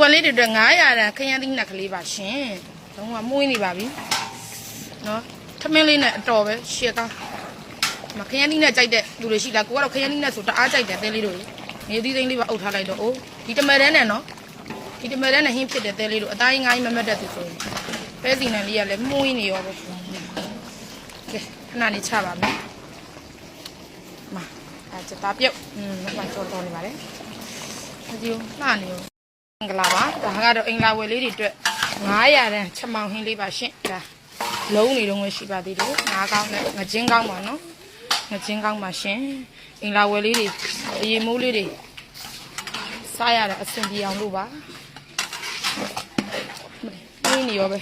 ဝယ်လေးတွေအတွက်900တန်ခရမ်းသီးနှက်ကလေးပါရှင်လုံးဝမှုန်းနေပါပြီနော်ထမင်းလေးနဲ့အတော်ပဲရှေ့ကောင်းမခရမ်းသီးနဲ့ကြိုက်တဲ့လူတွေရှိလားကိုကတော့ခရမ်းသီးနဲ့ဆိုတအားကြိုက်တယ်တဲလေးတို့နေသီးသိန်းလေးပါအုပ်ထားလိုက်တော့အိုးဒီတမယ်တန်းနဲ့နော်ဒီတမယ်တန်းနဲ့ဟင်းဖြစ်တဲ့တဲလေးတို့အသားရင်းငါးရင်းမမတ်တဲ့သူဆိုရင်ပဲစီနံလေးကလည်းမှုန်းနေရောပဲကဲခဏနေချပါမယ်မအဲစတာပြုတ်อืมမကြော်တော်နေပါလေဒီလိုလှနေရောမ င်္ဂလာပါဒါကတော့အင်္ဂလာဝယ်လေးတွေအတွက်900တန်းချက်မောင်ဟင်းလေးပါရှင့်ဒါလုံးနေတော့ရှိပါသေးတယ်ငါးကောင်းနဲ့ငချင်းကောင်းပါနော်ငချင်းကောင်းပါရှင်အင်္ဂလာဝယ်လေးတွေအရေမိုးလေးတွေစားရတာအဆင်ပြေအောင်လို့ပါမင်းနေရောပဲ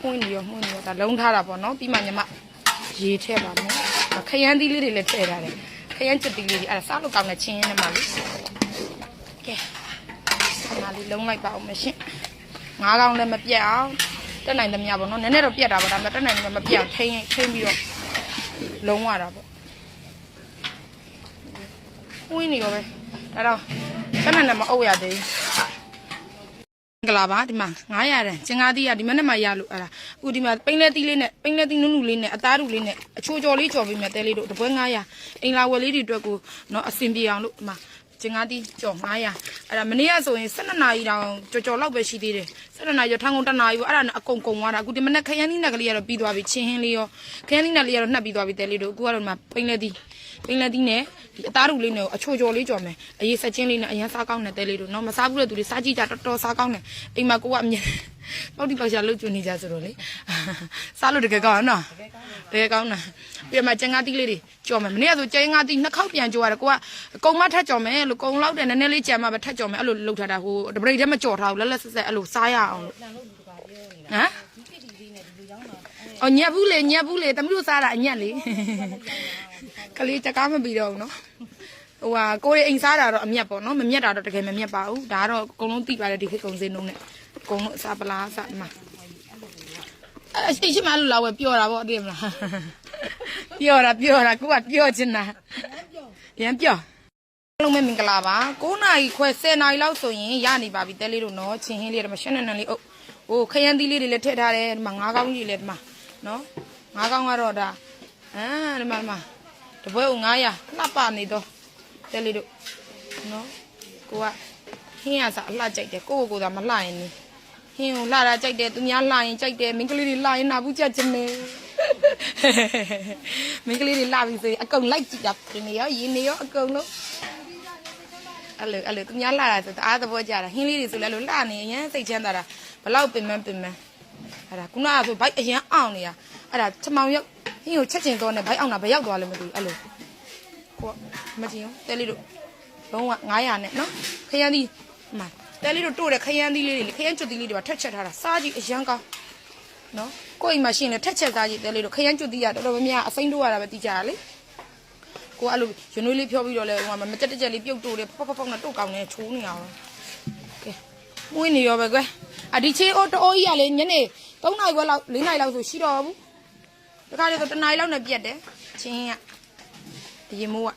မှုန်းနေရောမှုန်းနေရောဒါလုံးထားတာပေါ့နော်ပြီးမှညီမရေထည့်ပါမယ်ခရမ်းသီးလေးတွေလည်းထည့်ထားတယ်ခရမ်းချက်သီးလေးတွေအဲ့ဒါစားလို့ကောင်းတဲ့ချင်းရင်းနဲ့မှလေး ကဲခဏလေးလုံးလိုက်ပါအောင်မရှင်ငါးကောင်လည်းမပြတ်အောင်တက်နိုင်သမျှပေါ့နော်နည်းနည်းတော့ပြတ်တာပေါ့ဒါပေမဲ့တက်နိုင်သမျှမပြတ်အောင်ထိန်းထိန်းပြီးတော့လုံးရတာပေါ့ဝင်းနေရောပဲဒါတော့တက်နိုင်လည်းမအုပ်ရသေးဘူးမင်္ဂလာပါဒီမှာ900တန်ကျင်ကားသီးကဒီမနေ့မှရလို့အဲ့ဒါအခုဒီမှာပိန်းလဲသီးလေးနဲ့ပိန်းလဲသီးနုနုလေးနဲ့အသားတူလေးနဲ့အချိုးကြော်လေးကြော်ပြီးမြတ်တဲလေးတို့တပွဲ900အင်္ဂလာဝယ်လေးတွေအတွက်ကိုနော်အဆင်ပြေအောင်လို့ဒီမှာ ကျင်ကားသီးကြော်900အဲ့ဒါမနေ့ကဆိုရင်12နာရီတောင်ကြော်ကြော်လောက်ပဲရှိသေးတယ်12နာရီထောင်းကုန်1နာရီပေါ့အဲ့ဒါနဲ့အကုန်ကုန်သွားတာအခုဒီမနေ့ခရမ်းသီးနက်ကလေးကတော့ပြီးသွားပြီချင်းဟင်းလေးရောခရမ်းသီးနက်လေးကတော့နှက်ပြီးသွားပြီတဲလေးတို့အခုကတော့ဒီမှာပိန်းလဲသီးပိန်းလဲသီးနဲ့ဒီအသားတူလေးနဲ့အချိုးကြော်လေးကြော်မယ်အရေးဆက်ချင်းလေးနဲ့အရန်စားကောင်းတဲ့တဲလေးတို့နော်မစားဘူးတဲ့သူတွေစားကြည့်ကြတော်တော်စားကောင်းတယ်အိမ်မှာကိုကအမြင် ပေါက်တိပေါက်ရှာလှုပ်ကျွနေကြဆိုတော့လေစားလို့တကယ်ကောင်းရနော်တကယ်ကောင်းတာပြီးမှကျန်ကားတီးလေးတွေကြော်မယ်မနေ့ကဆိုကျန်ကားတီးနှစ်ခေါက်ပြန်ကြော်ရတယ်ကိုကအကုန်မထက်ကြော်မယ်လို့ကုံလောက်တယ်နည်းနည်းလေးကြံမှပဲထက်ကြော်မယ်အဲ့လိုလှုပ်ထားတာဟိုတပရိတ်ထဲမကြော်ထားဘူးလက်လက်ဆက်ဆက်အဲ့လိုစားရအောင်လို့ဟမ်အော်ညက်ဘူးလေညက်ဘူးလေတမီးတို့စားတာအညက်လေကလေးတကားမပြီးတော့ဘူးနော်ဟိုဟာကိုရီအိမ်စားတာတော့အမျက်ပေါ့နော်မမျက်တာတော့တကယ်မမျက်ပါဘူးဒါကတော့အကုန်လုံးသိပါတယ်ဒီခေတ်ကုံစင်းလုံးနဲ့အ ကုန်လုံးအစားပလားအစားဒီမှာအရှိရှိမလို့လာဝယ်ပြောတာပေါ့သိမလားပြောတာပြောတာကိုကပြောချင်တာရမ်းပြောလုံးမဲမင်္ဂလာပါ9နာရီခွဲ10နာရီလောက်ဆိုရင်ရနေပါပြီတဲလေးတို့နော်ချင်းဟင်းလေးတွေမှာရှင်းနေနေလေးအုပ်ဟိုခရမ်းသီးလေးတွေလည်းထည့်ထားတယ်ဒီမှာငါးကောင်းကြီးလည်းဒီမှာနော်ငါးကောင်းကတော့ဒါအာဒီမှာဒီမှာတပွဲကို900လှပနေတော့တဲလေးတို့နော်ကိုကဟင်းရစားအလှကြိုက်တယ်ကိုကိုကိုသာမလှရင်နေ ဟင်းကိုလှတာကြိုက်တယ်သူများလှရင်ကြိုက်တယ်မိန်းကလေးတွေလှရင်နာဘူးကြက်ချင်တယ်မိန်းကလေးတွေလှပြီဆိုရင်အကုန်လိုက်ကြည့်တာဒီနေရောရင်းနေရောအကုန်လုံးအဲ့လိုအဲ့လိုသူများလှတာဆိုတအားသဘောကျတာဟင်းလေးတွေဆိုလည်းအဲ့လိုလှနေအရင်စိတ်ချမ်းသာတာဘလောက်ပင်မပင်မအဲ့ဒါခုနကဆိုဘိုက်အရင်အောင်နေတာအဲ့ဒါချမောင်ရောက်ဟင်းကိုချက်ချင်တော့နဲ့ဘိုက်အောင်တာဘယ်ရောက်သွားလဲမသိဘူးအဲ့လိုကိုမကြည့်ရောတဲလေးတို့လုံးဝ900နဲ့နော်ခရမ်းသီးမှ တဲလေးတို့တို့တဲ့ခရမ်းသီးလေးတွေခရမ်းကျွတ်သီးလေးတွေပါထက်ချက်ထားတာစားကြည့်အရန်ကောင်းနော်ကိုယ်အိမ်မှာရှိရင်လည်းထက်ချက်စားကြည့်တဲလေးတို့ခရမ်းကျွတ်သီးရတော်တော်များများအစိမ့်တို့ရတာပဲတီးကြတာလေကိုအဲ့လိုရနွေးလေးဖြောပြီးတော့လဲဟိုမှာမကြက်တက်ကြက်လေးပြုတ်တိုးတယ်ဖောက်ဖောက်ဖောက်နဲ့တုတ်ကောင်းနေချိုးနေအောင်ကဲမွေးနေရောပဲကွယ်အဒီချေအိုးတိုးကြီးရလေညနေ3နာရီခွဲလောက်4နာရီလောက်ဆိုရှိတော့ဘူးတခါလေဆိုတနာရီလောက်နဲ့ပြတ်တယ်ချင်းကဒီရင်မိုးက